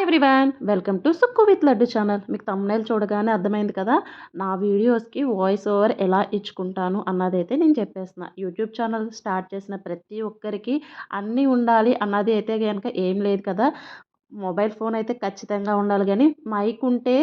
Hi everyone welcome to Sukku with Laddu channel మీకు తమ్ముళ్ళు చూడగానే అర్థమైంది కదా? నా వీడియోస్కి వాయిస్ ఓవర్ ఎలా ఇచ్చుకుంటాను అన్నదైతే నేను చెప్పేస్తున్నా. యూట్యూబ్ ఛానల్ స్టార్ట్ చేసిన ప్రతి ఒక్కరికి అన్నీ ఉండాలి అన్నది అయితే కనుక ఏం లేదు కదా. మొబైల్ ఫోన్ అయితే ఖచ్చితంగా ఉండాలి కానీ మైక్ ఉంటే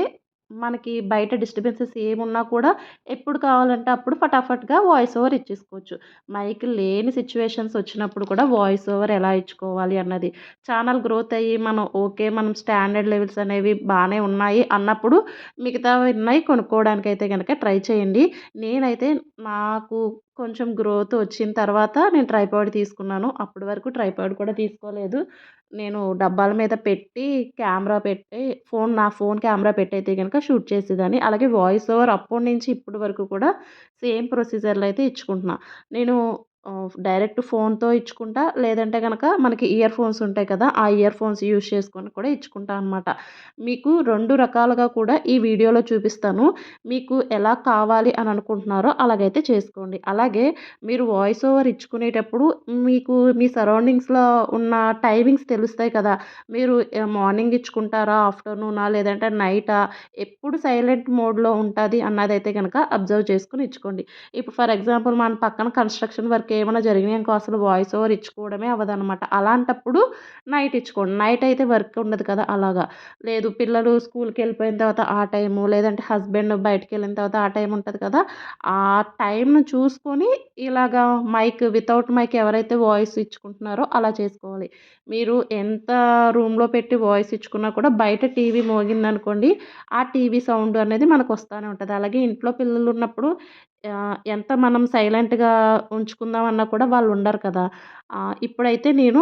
మనకి బయట డిస్టర్బెన్సెస్ ఏమున్నా కూడా ఎప్పుడు కావాలంటే అప్పుడు ఫటాఫట్గా వాయిస్ ఓవర్ ఇచ్చేసుకోవచ్చు. మైక్ లేని సిచ్యువేషన్స్ వచ్చినప్పుడు కూడా వాయిస్ ఓవర్ ఎలా ఇచ్చుకోవాలి అన్నది. ఛానల్ గ్రోత్ అయ్యి మనం ఓకే మనం స్టాండర్డ్ లెవెల్స్ అనేవి బాగానే ఉన్నాయి అన్నప్పుడు మిగతా ఉన్నాయి కొనుక్కోవడానికి అయితే కనుక ట్రై చేయండి. నేనైతే నాకు కొంచెం గ్రోత్ వచ్చిన తర్వాత నేను ట్రైపాడ్ తీసుకున్నాను. అప్పటి వరకు ట్రైపాడ్ కూడా తీసుకోలేదు. నేను డబ్బాల మీద పెట్టి కెమెరా పెట్టి ఫోన్ నా ఫోన్ కెమెరా పెట్టి అయితే కనుక షూట్ చేసేదాన్ని. అలాగే వాయిస్ ఓవర్ అప్పటి నుంచి ఇప్పటి వరకు కూడా సేమ్ ప్రొసీజర్లో అయితే ఇచ్చుకుంటున్నా. నేను డైరెక్ట్ ఫోన్తో ఇచ్చుకుంటా లేదంటే కనుక మనకి ఇయర్ ఫోన్స్ ఉంటాయి కదా ఆ ఇయర్ ఫోన్స్ యూజ్ చేసుకొని కూడా ఇచ్చుకుంటా అనమాట మీకు రెండు రకాలుగా కూడా ఈ వీడియోలో చూపిస్తాను. మీకు ఎలా కావాలి అని అనుకుంటున్నారో అలాగైతే చేసుకోండి. అలాగే మీరు వాయిస్ ఓవర్ ఇచ్చుకునేటప్పుడు మీకు మీ సరౌండింగ్స్లో ఉన్న టైమింగ్స్ తెలుస్తాయి కదా మీరు మార్నింగ్ ఇచ్చుకుంటారా ఆఫ్టర్నూనా లేదంటే నైటా ఎప్పుడు సైలెంట్ మోడ్లో ఉంటుంది అన్నదైతే కనుక అబ్జర్వ్ చేసుకుని ఇచ్చుకోండి. ఇప్పుడు ఫర్ ఎగ్జాంపుల్ మన పక్కన కన్స్ట్రక్షన్ వర్క్ ఏమైనా జరిగినాయి అసలు వాయిస్ ఓవర్ ఇచ్చుకోవడమే అవ్వదన్నమాట. అలాంటప్పుడు నైట్ ఇచ్చుకోండి. నైట్ అయితే వర్క్ ఉండదు కదా అలాగా. లేదు పిల్లలు స్కూల్కి వెళ్ళిపోయిన తర్వాత ఆ టైము లేదంటే హస్బెండ్ బయటకు వెళ్ళిన తర్వాత ఆ టైం ఉంటుంది కదా. ఆ టైంను చూసుకొని ఇలాగా మైక్ వితౌట్ మైక్ ఎవరైతే వాయిస్ ఇచ్చుకుంటున్నారో అలా చేసుకోవాలి. మీరు ఎంత రూమ్లో పెట్టి వాయిస్ ఇచ్చుకున్నా కూడా బయట టీవీ మోగిందనుకోండి ఆ టీవీ సౌండ్ అనేది మనకు వస్తూనే ఉంటుంది. అలాగే ఇంట్లో పిల్లలు ఉన్నప్పుడు ఎంత మనం సైలెంట్గా ఉంచుకుందామన్నా కూడా వాళ్ళు ఉండరు కదా! ఇప్పుడైతే నేను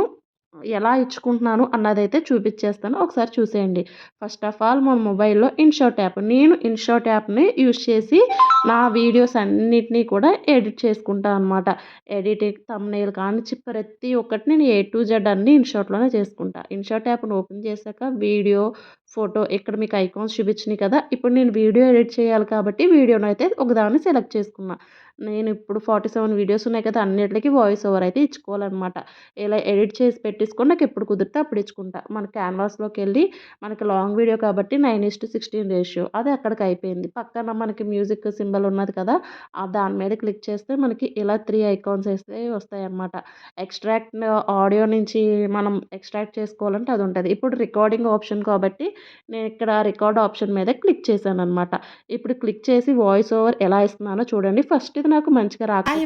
ఎలా ఇచ్చుకుంటున్నాను అన్నదైతే చూపించేస్తాను ఒకసారి చూసేయండి. ఫస్ట్ ఆఫ్ ఆల్ మన మొబైల్లో ఇన్షాట్ యాప్ నేను ఇన్షాట్ యాప్ని యూస్ చేసి నా వీడియోస్ అన్నిటినీ కూడా ఎడిట్ చేసుకుంటాను అనమాట ఎడిటింగ్ తమ్నేల్ కానీ ప్రతి ఒక్కటి నేను ఏ టు జెడ్ అన్ని ఇన్షాట్లోనే చేసుకుంటా. ఇన్షాట్ యాప్ని ఓపెన్ చేశాక వీడియో ఫోటో ఇక్కడ మీకు ఐకాన్స్ చూపించినాయి కదా. ఇప్పుడు నేను వీడియో ఎడిట్ చేయాలి కాబట్టి వీడియోను అయితే ఒకదాన్ని సెలెక్ట్ చేసుకున్నాను నేను ఇప్పుడు ఫార్టీ సెవెన్ వీడియోస్ ఉన్నాయి కదా అన్నిటికీ వాయిస్ ఓవర్ అయితే ఇచ్చుకోవాలన్నమాట. ఇలా ఎడిట్ చేసి పెట్టేసుకొని నాకు ఎప్పుడు కుదిరితే అప్పుడు ఇచ్చుకుంటా. మన క్యాన్వాస్లోకి వెళ్ళి మనకి లాంగ్ వీడియో కాబట్టి nine is to sixteen ratio అది అక్కడికి అయిపోయింది. పక్కన మనకి మ్యూజిక్ సింబల్ ఉన్నది కదా దాని మీద క్లిక్ చేస్తే మనకి ఇలా త్రీ ఐకాన్స్ వేస్తే వస్తాయన్నమాట. ఎక్స్ట్రాక్ట్ ఆడియో నుంచి మనం ఎక్స్ట్రాక్ట్ చేసుకోవాలంటే అది ఉంటుంది. ఇప్పుడు రికార్డింగ్ ఆప్షన్ కాబట్టి నేను ఇక్కడ రికార్డ్ ఆప్షన్ మీద క్లిక్ చేశాను అనమాట ఇప్పుడు క్లిక్ చేసి వాయిస్ ఓవర్ ఎలా ఇస్తున్నానో చూడండి. ఫస్ట్ ఇది నాకు మంచిగా రాకపోతే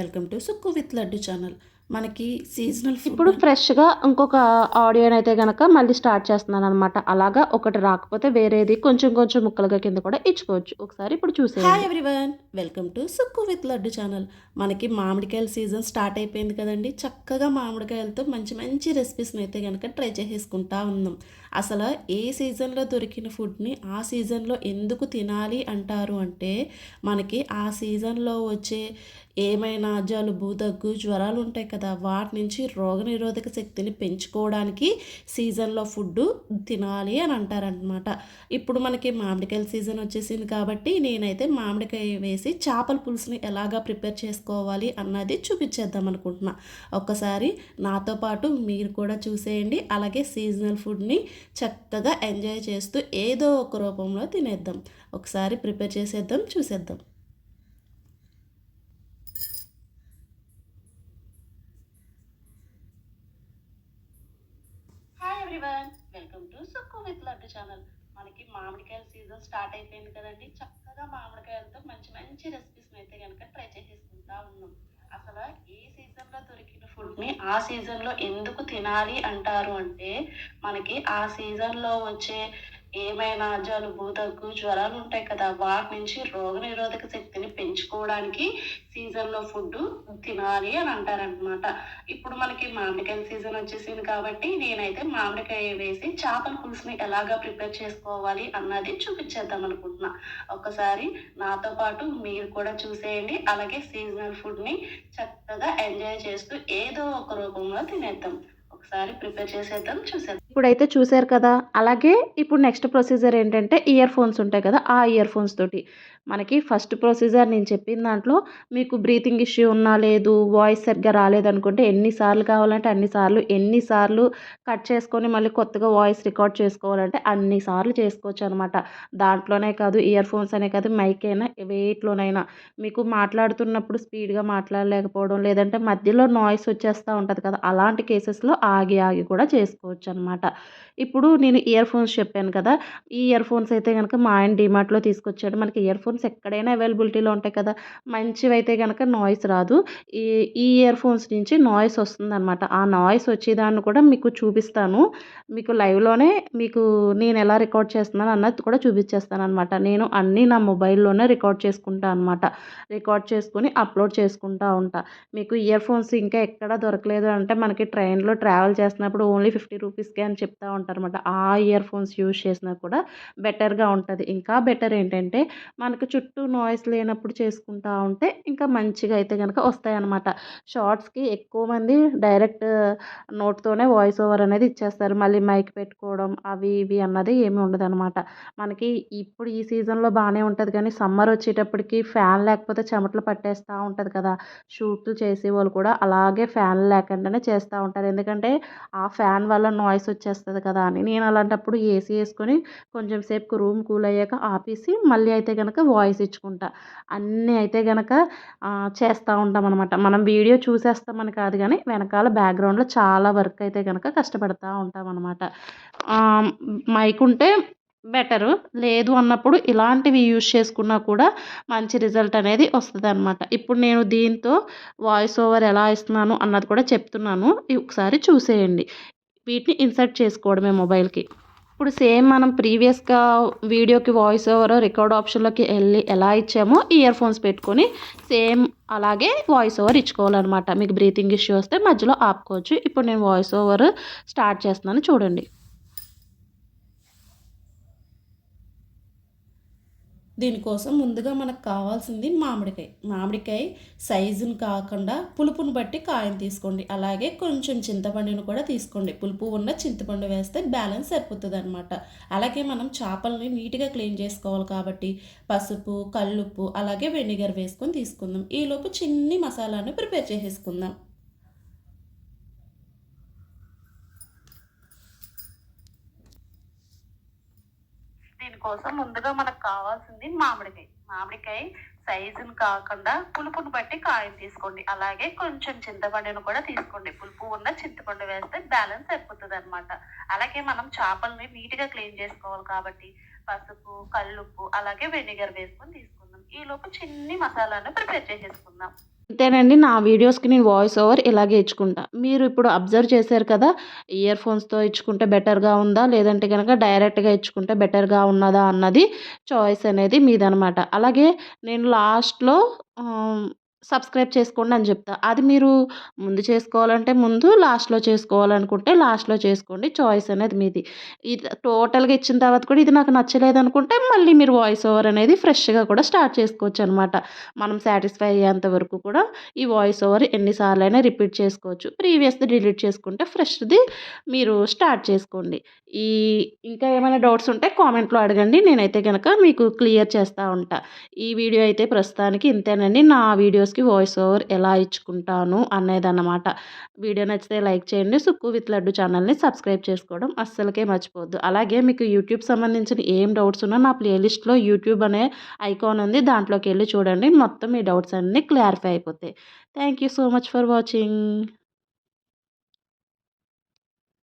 welcome to Sukku with Laddu channel. మనకి సీజనల్ ఇప్పుడు ఫ్రెష్గా ఇంకొక ఆడియోని అయితే కనుక మళ్ళీ స్టార్ట్ చేస్తున్నాను అనమాట అలాగా ఒకటి రాకపోతే వేరేది కొంచెం కొంచెం ముక్కలుగా కింద కూడా ఇచ్చుకోవచ్చు. ఒకసారి ఇప్పుడు చూసే hi everyone welcome to Sukku with Laddu channel. మనకి మామిడికాయల సీజన్ స్టార్ట్ అయిపోయింది కదండి. చక్కగా మామిడికాయలతో మంచి మంచి రెసిపీస్ని అయితే కనుక ట్రై చేసేసుకుంటా ఉన్నాం. అసలు ఏ సీజన్లో దొరికిన ఫుడ్ని ఆ సీజన్లో ఎందుకు తినాలి అంటారు అంటే మనకి ఆ సీజన్లో వచ్చే ఏమైనా జలుబు దగ్గు జ్వరాలు ఉంటాయి కదా వాటి నుంచి రోగనిరోధక శక్తిని పెంచుకోవడానికి సీజన్లో ఫుడ్ తినాలి అని అంటారనమాట ఇప్పుడు మనకి మామిడికాయల సీజన్ వచ్చేసింది కాబట్టి నేనైతే మామిడికాయ వేసి చేపల పులుసుని ఎలాగా ప్రిపేర్ చేసుకోవాలి అన్నది చూపించేద్దాం అనుకుంటున్నా. ఒక్కసారి నాతో పాటు మీరు కూడా చూసేయండి. అలాగే సీజనల్ ఫుడ్ని చక్కగా ఎంజాయ్ చేస్తూ ఏదో ఒక రూపంలో తినేద్దాం. ఒకసారి ప్రిపేర్ చేసేద్దాం చూసేద్దాం. Welcome to Sukku with Laddu channel మనకి మామిడికాయల సీజన్ స్టార్ట్ అయిపోయింది కదండి. చక్కగా మామిడికాయలతో మంచి మంచి రెసిపీస్ అయితే కనుక ట్రై చేసేసుకుంటా ఉన్నాం. అసలు ఏ సీజన్లో దొరికిన ఫుడ్ని ఆ సీజన్లో ఎందుకు తినాలి అంటారు అంటే మనకి ఆ సీజన్లో వచ్చే ఏమైనా జలుబు దగ్గు జ్వరాలు ఉంటాయి కదా వాటి నుంచి రోగనిరోధక శక్తిని పెంచుకోవడానికి సీజన్లో ఫుడ్ తినాలి అని అంటారనమాట ఇప్పుడు మనకి మామిడికాయ సీజన్ వచ్చేసింది కాబట్టి నేనైతే మామిడికాయ వేసి చేపల పులుసుని ఎలాగా ప్రిపేర్ చేసుకోవాలి అన్నది చూపించేద్దాం అనుకుంటున్నా. ఒకసారి నాతో పాటు మీరు కూడా చూసేయండి. అలాగే సీజనల్ ఫుడ్ని చక్కగా ఎంజాయ్ చేస్తూ ఏదో ఒక రూపంలో తినేద్దాం. ఒకసారి ప్రిపేర్ చేసేద్దాం చూసేద్దాం. ఇప్పుడైతే చూసారు కదా. అలాగే ఇప్పుడు నెక్స్ట్ ప్రొసీజర్ ఏంటంటే ఇయర్ ఫోన్స్ ఉంటాయి కదా ఆ ఇయర్ ఫోన్స్ తోటి. మనకి ఫస్ట్ ప్రొసీజర్ నేను చెప్పిన దాంట్లో మీకు బ్రీతింగ్ ఇష్యూ ఉన్నా లేదు వాయిస్ సరిగ్గా రాలేదనుకుంటే ఎన్నిసార్లు కావాలంటే అన్నిసార్లు ఎన్నిసార్లు కట్ చేసుకొని మళ్ళీ కొత్తగా వాయిస్ రికార్డ్ చేసుకోవాలంటే అన్నిసార్లు చేసుకోవచ్చు అనమాట దాంట్లోనే కాదు ఇయర్ ఫోన్స్ అనే కాదు మైక్ అయినా వేటిలోనైనా. మీకు మాట్లాడుతున్నప్పుడు స్పీడ్గా మాట్లాడలేకపోవడం లేదంటే మధ్యలో నాయిస్ వచ్చేస్తూ ఉంటుంది కదా అలాంటి కేసెస్లో ఆగి ఆగి కూడా చేసుకోవచ్చు అనమాట ఇప్పుడు నేను ఇయర్ ఫోన్స్ చెప్పాను కదా ఈ ఇయర్ ఫోన్స్ అయితే కనుక మా ఆయన డిమార్ట్లో తీసుకొచ్చాడు. మనకి ఇయర్ ఫోన్స్ ఎక్కడైనా అవైలబిలిటీలో ఉంటాయి కదా! మంచివి అయితే కనుక నాయిస్ రాదు. ఈ ఈ ఇయర్ ఫోన్స్ నుంచి నాయిస్ వస్తుందన్నమాట ఆ నాయిస్ వచ్చేదాన్ని కూడా మీకు చూపిస్తాను. మీకు లైవ్లోనే మీకు నేను ఎలా రికార్డ్ చేస్తున్నాను అన్నది కూడా చూపించేస్తాను అనమాట నేను అన్నీ నా మొబైల్లోనే రికార్డ్ చేసుకుంటా అనమాట. రికార్డ్ చేసుకుని అప్లోడ్ చేసుకుంటా ఉంటా. మీకు ఇయర్ ఫోన్స్ ఇంకా ఎక్కడ దొరకలేదు అంటే మనకి ట్రైన్లో ట్రావెల్ చేస్తున్నప్పుడు ఓన్లీ ఫిఫ్టీ రూపీస్కే అని చెప్తా ఉంటారు అనమాట ఆ ఇయర్ ఫోన్స్ యూజ్ చేసినా కూడా బెటర్గా ఉంటుంది. ఇంకా బెటర్ ఏంటంటే మనకు చుట్టూ నాయిస్ లేనప్పుడు చేసుకుంటా ఉంటే ఇంకా మంచిగా అయితే కనుక వస్తాయన్నమాట. షార్ట్స్కి ఎక్కువ మంది డైరెక్ట్ నోట్తోనే వాయిస్ ఓవర్ అనేది ఇచ్చేస్తారు. మళ్ళీ మైక్ పెట్టుకోవడం అవి ఇవి అన్నది ఏమి ఉండదు అనమాట మనకి ఇప్పుడు ఈ సీజన్లో బాగానే ఉంటుంది కానీ సమ్మర్ వచ్చేటప్పటికి ఫ్యాన్ లేకపోతే చెమటలు పట్టేస్తూ ఉంటుంది కదా. షూట్లు చేసే వాళ్ళు కూడా అలాగే ఫ్యాన్ లేకుండానే చేస్తూ ఉంటారు. ఎందుకంటే ఆ ఫ్యాన్ వల్ల నాయిస్ వచ్చేస్తుంది కదా అని. నేను అలాంటప్పుడు ఏసీ వేసుకొని కొంచెం సేపు రూమ్ కూల్ అయ్యాక ఆపేసి మళ్ళీ అయితే కనుక వాయిస్ ఇచ్చుకుంటా. అన్నీ అయితే కనుక చేస్తూ ఉంటాం అనమాట మనం వీడియో చూసేస్తామని కాదు కానీ వెనకాల బ్యాక్గ్రౌండ్లో చాలా వర్క్ అయితే కనుక కష్టపడుతూ ఉంటాం అనమాట మైక్ ఉంటే బెటరు. లేదు అన్నప్పుడు ఇలాంటివి యూజ్ చేసుకున్నా కూడా మంచి రిజల్ట్ అనేది వస్తుంది అనమాట ఇప్పుడు నేను దీంతో వాయిస్ ఓవర్ ఎలా ఇస్తున్నాను అన్నది కూడా చెప్తున్నాను. ఒకసారి చూసేయండి. వీటిని ఇన్సర్ట్ చేసుకోవడమే మొబైల్కి ఇప్పుడు సేమ్ మనం ప్రీవియస్గా వీడియోకి వాయిస్ ఓవర్ రికార్డ్ ఆప్షన్లోకి వెళ్ళి ఎలా ఇచ్చామో ఇయర్ ఫోన్స్ పెట్టుకొని సేమ్ అలాగే వాయిస్ ఓవర్ ఇచ్చుకోవాలన్నమాట. మీకు బ్రీతింగ్ ఇష్యూ వస్తే మధ్యలో ఆపుకోవచ్చు. ఇప్పుడు నేను వాయిస్ ఓవర్ స్టార్ట్ చేస్తున్నాను. చూడండి. దీనికోసం ముందుగా మనకు కావాల్సింది మామిడికాయ. మామిడికాయ సైజును కాకుండా పులుపును బట్టి కాయను తీసుకోండి. అలాగే కొంచెం చింతపండును కూడా తీసుకోండి. పులుపు ఉన్న చింతపండు వేస్తే బ్యాలెన్స్ సరిపోతుంది అనమాట అలాగే మనం చేపలని నీట్గా క్లీన్ చేసుకోవాలి కాబట్టి పసుపు కల్లుప్పు అలాగే వెనిగర్ వేసుకొని తీసుకుందాం. ఈలోపు చిన్ని మసాలాను ప్రిపేర్ చేసేసుకుందాం. కోసం ముందుగా మనకు కావాల్సింది మామిడికాయ. మామిడికాయ సైజును కాకుండా పులుపును బట్టి కాయను తీసుకోండి. అలాగే కొంచెం చింతపండును కూడా తీసుకోండి. పులుపు ఉన్న చింతపండు వేస్తే బ్యాలెన్స్ అయిపోతుంది అనమాట అలాగే మనం చేపల్ని నీట్గా క్లీన్ చేసుకోవాలి కాబట్టి పసుపు కల్లుప్పు అలాగే వెనిగర్ వేసుకొని తీసుకుందాం. ఈ లోపు చిన్ని మసాలాను ప్రిపేర్ చేసేసుకుందాం. అంతేనండి. నా వీడియోస్కి నేను వాయిస్ ఓవర్ ఇలాగే ఇచ్చుకుంటా మీరు ఇప్పుడు అబ్జర్వ్ చేశారు కదా ఇయర్ ఫోన్స్తో ఇచ్చుకుంటే బెటర్గా ఉందా? లేదంటే కనుక డైరెక్ట్గా ఇచ్చుకుంటే బెటర్గా ఉన్నదా? అన్నది చాయిస్ అనేది మీదనమాట. అలాగే నేను లాస్ట్లో సబ్స్క్రైబ్ చేసుకోండి అని చెప్తా. అది మీరు ముందు చేసుకోవాలంటే ముందు లాస్ట్లో చేసుకోవాలనుకుంటే లాస్ట్లో చేసుకోండి. చాయిస్ అనేది మీది. ఇది టోటల్గా ఇచ్చిన తర్వాత కూడా ఇది నాకు నచ్చలేదు అనుకుంటే మళ్ళీ మీరు వాయిస్ ఓవర్ అనేది ఫ్రెష్గా కూడా స్టార్ట్ చేసుకోవచ్చు అనమాట మనం సాటిస్ఫై అయ్యేంత వరకు కూడా ఈ వాయిస్ ఓవర్ ఎన్నిసార్లు అయినా రిపీట్ చేసుకోవచ్చు. ప్రీవియస్ది డిలీట్ చేసుకుంటే ఫ్రెష్ది మీరు స్టార్ట్ చేసుకోండి. ఈ ఇంకా ఏమైనా డౌట్స్ ఉంటే కామెంట్లో అడగండి. నేనైతే కనుక మీకు క్లియర్ చేస్తూ ఉంటా. ఈ వీడియో అయితే ప్రస్తుతానికి ఇంతేనండి. నా వీడియోస్ వీడియోస్కి వాయిస్ ఓవర్ ఎలా ఇచ్చుకుంటాను అనేది అన్నమాట వీడియో నచ్చితే లైక్ చేయండి. సుక్కు విత్ లడ్డు ఛానల్ని సబ్స్క్రైబ్ చేసుకోవడం అస్సలకే మర్చిపోవద్దు. అలాగే మీకు యూట్యూబ్ సంబంధించిన ఏం డౌట్స్ ఉన్నా నా ప్లేలిస్ట్లో యూట్యూబ్ అనే ఐకాన్ ఉంది. దాంట్లోకి వెళ్ళి చూడండి. మొత్తం మీ డౌట్స్ అన్నీ క్లారిఫై అయిపోతాయి. Thank you so much for watching.